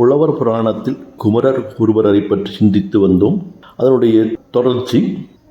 புலவர் புராணத்தில் குமரர் குருபரரை பற்றி சிந்தித்து வந்தோம். அதனுடைய தொடர்ச்சி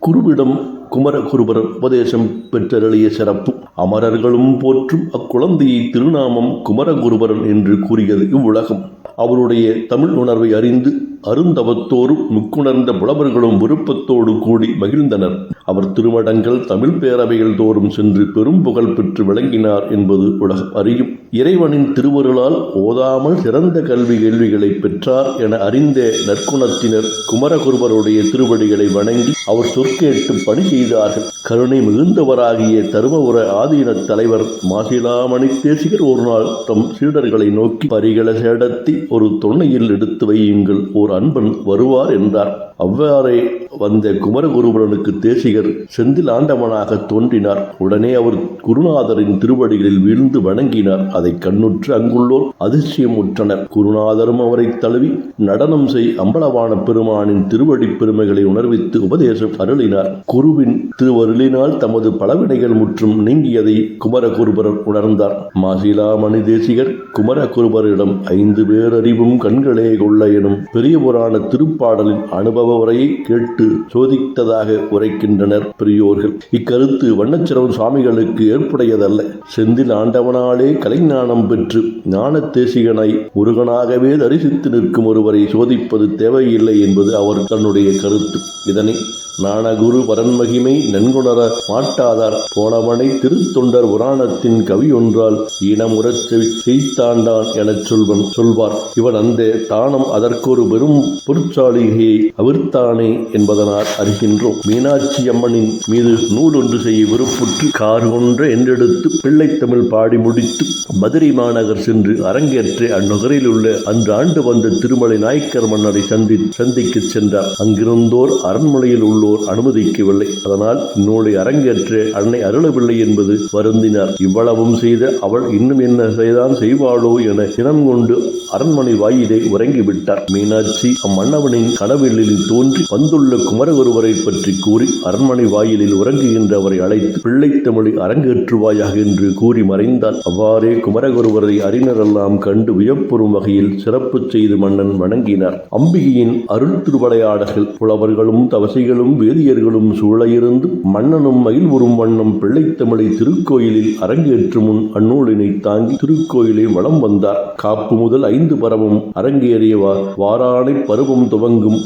குருவிடம் குமர குருபரர் உபதேசம் பெற்றருளிய சிறப்பு அமரர்களும் போற்றும் அக்குழந்தையை திருநாமம் குமரகுருபரன் என்று கூறியது இவ்வுலகம். அவருடைய தமிழ் உணர்வை அறிந்து அருந்தவத்தோரும் முக்குணர்ந்த புலவர்களும் விருப்பத்தோடு கூடி மகிழ்ந்தனர். அவர் திருமடங்கள் தமிழ் பேரவைகள் தோறும் சென்று பெரும் புகழ் பெற்று விளங்கினார் என்பது உலகம் அறியும். இறைவனின் திருவருளால் ஓதாமல் சிறந்த கல்வி கேள்விகளை பெற்றார் என அறிந்த நற்குணத்தினர் குமரகுருபருடைய திருவடிகளை வணங்கி அவர் சொற்கேட்டு பணி செய்தார்கள். கருணை மிகுந்தவராகிய தருமபுர ஆதீன தலைவர் மாசிலாமணி தேசிகர் ஒரு நாள் தம் சீடர்களை நோக்கி பரிகள சேடத்தி ஒரு தொன்னையில் எடுத்து வையுங்கள் ஓர் அன்பன் வருவார் என்றார். அவ்வாறே வந்த குமரகுருபரனுக்கு தேசிகர் செந்தில் ஆண்டவனாக தோன்றினார். உடனே அவர் குருநாதரின் திருவடிகளில் வீழ்ந்து வணங்கினார். அதை கண்ணுற்று அங்குள்ளோர் அதிசயம் உற்றனர் குருநாதரும் அவரை தழுவி நடனம் செய் அம்பலவான பெருமானின் திருவடி பெருமைகளை உணர்வித்து உபதேசம் அருளினார். குருவின் திருவருளினால் தமது பலவினைகள் முற்றும் நீங்கியதை குமரகுருபரர் உணர்ந்தார். மாசிலாமணி தேசிகர் குமரகுருபரிடம் ஐந்து பேரறிவும் கண்களே கொள்ள எனும் பெரிய புராண திருப்பாடலின் அனுபவ உரையை கேட்டு சோதித்ததாக உரைக்கின்றனர் பெரியோர்கள். இக்கருத்து வண்ணச்சிரவன் சுவாமிகளுக்கு ஏற்புடையதல்ல. செந்தில் ஆண்டவனாலே கலைஞானம் பெற்று ஞான தேசிகனை முருகனாகவே தரிசித்து நிற்கும் ஒருவரை சோதிப்பது தேவையில்லை என்பது அவர் தன்னுடைய கருத்து. இதனை நாணகுரு வரன்மகிமை நன்குணர மாட்டாதார். போனவனை திருத்தொண்டர் புராணத்தின் கவி ஒன்றால் ஈனமுறச் செய்தாண்டான் எனச் சொல்வன் சொல்வார். இவன் அந்த தானம் அதற்கொரு பெரும் பொருட்சாலிகையை கொடுத்தானே என்பதனால் அறிகின்றோம். மீனாட்சி அம்மனின் மீது நூல் ஒன்று செய்ய விருப்புற்று கார் ஒன்று என்றெடுத்து பிள்ளை தமிழ் பாடி முடித்து மதுரை மாநகர் சென்று அரங்கேற்ற அந்நகரில் உள்ள அன்று ஆண்டு வந்த திருமலை நாயக்கர் மன்னரை சந்தி சந்திக்கச் சென்றார். அங்கிருந்தோர் அரண்மனையில் உள்ளோர் அனுமதிக்கவில்லை. அதனால் இந்நூலை அரங்கேற்ற அன்னை அருளவில்லை என்பது வருந்தினார். இவ்வளவும் செய்த அவள் இன்னும் என்ன செய்தான் செய்வாளோ என இனம் கொண்டு அரண்மனை வாயிலை உறங்கிவிட்டார். மீனாட்சி அம்மன்னவனின் கனவிலில் தோன்றி வந்துள்ள குமரகுருவரை பற்றி கூறி அரண்மனை வாயிலில் உறங்குகின்ற அவரை அழைத்து பிள்ளைத்தமிழை அரங்கேற்றுவாயாக என்று கூறி மறைந்தால் அவ்வாறே குமரகுருவரை அறிஞரெல்லாம் கண்டு வியப்புறும் வகையில் சிறப்பு செய்து மன்னன் வணங்கினார். அம்பிகையின் அருள் திருவிளையாடல்கள் புலவர்களும் தவசைகளும் வேதியர்களும் சூழ இருந்து மன்னனும் உறும் வண்ணம் பிள்ளைத்தமிழை திருக்கோயிலில் அரங்கேற்று முன் அந்நூலினை தாங்கி திருக்கோயிலை வலம் வந்தார். காப்பு முதல் ஐந்து பரமும் அரங்கேறிய வாரானை பருவம் துவங்கும்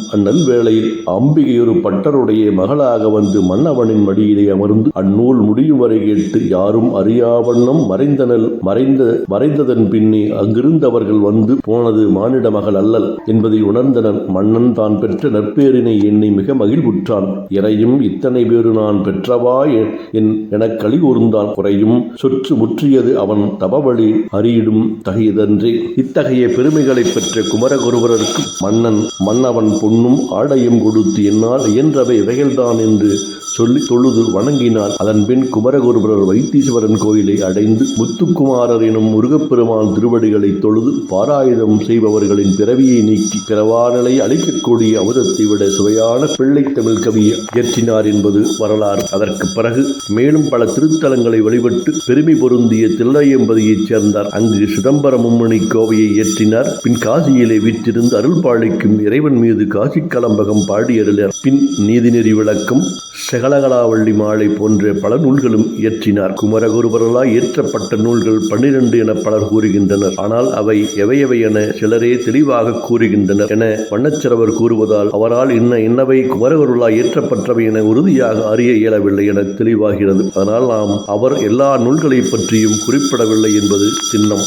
வேளையில் அம்பிகை ஒரு பட்டருடைய மகளாக வந்து மன்னவனின் மடியிலே அமர்ந்து அந்நூல் முடியும் வரை கேட்டு யாரும் அறியாவண்ணம் மறைந்தனல் மறைந்த மறைந்ததன் பின்னே அங்கிருந்தவர்கள் வந்து போனது மானிட மகள் அல்லல் என்பதை உணர்ந்தனர் மன்னன் தான் பெற்ற நற்பேரினை எண்ணி மிக மகிழ்வுற்றான். இறையும் இத்தனை பேரு நான் பெற்றவா என் என களி கூர்ந்தான் குறையும் சொற்று முற்றியது அவன் தபவழி அறியிடும் தகையதன்றே. இத்தகைய பெருமைகளை பெற்ற குமரகுருவரருக்கு மன்னன் மன்னவன் பொன்னும் ஆடையும் கொடுத்து என்னால் இயன்றவை இவைகள்தான் என்று சொல்லி தொழுது வணங்கினார் அதன் பின் குமரகுருபரர் வைத்தீஸ்வரன் கோயிலை அடைந்து முத்துக்குமாரர் எனும் முருகப்பெருமான் திருவடிகளை தொழுது பாராயுதம் செய்பவர்களின் பிறவியை நீக்கி பிறவானலை அளிக்கக்கூடிய அமுதத்தை விட சுவையான பிள்ளை தமிழ் கவியை இயற்றினார் என்பது வரலாறு. அதற்கு பிறகு மேலும் பல திருத்தலங்களை வழிபட்டு பெருமை பொருந்திய தில்லையம்பதியைச் சேர்ந்தார். அங்கு சிதம்பர மும்மணி கோவையை இயற்றினார். பின் காசியிலே வீற்றிருந்து அருள்பாளிக்கும் இறைவன் மீது காசி கலம்பகம் பாடியருளார் பின் நீதிநெறி விளக்கம் கலகலாவள்ளி மாலை போன்ற பல நூல்களும் இயற்றினார். குமரகுருபரலால் இயற்றப்பட்ட நூல்கள் பன்னிரண்டு என பலர் கூறுகின்றனர். ஆனால் அவை எவையவை என சிலரே தெளிவாக கூறுகின்றனர் என வண்ணச்சிறவர் கூறுவதால் அவரால் இன்ன இன்னவை குமரகுருளால் இயற்றப்பட்டவை என உறுதியாக அறிய இயலவில்லை என தெளிவாகிறது. அதனால் நாம் அவர் எல்லா நூல்களை பற்றியும் குறிப்பிடவில்லை என்பது சின்னம்.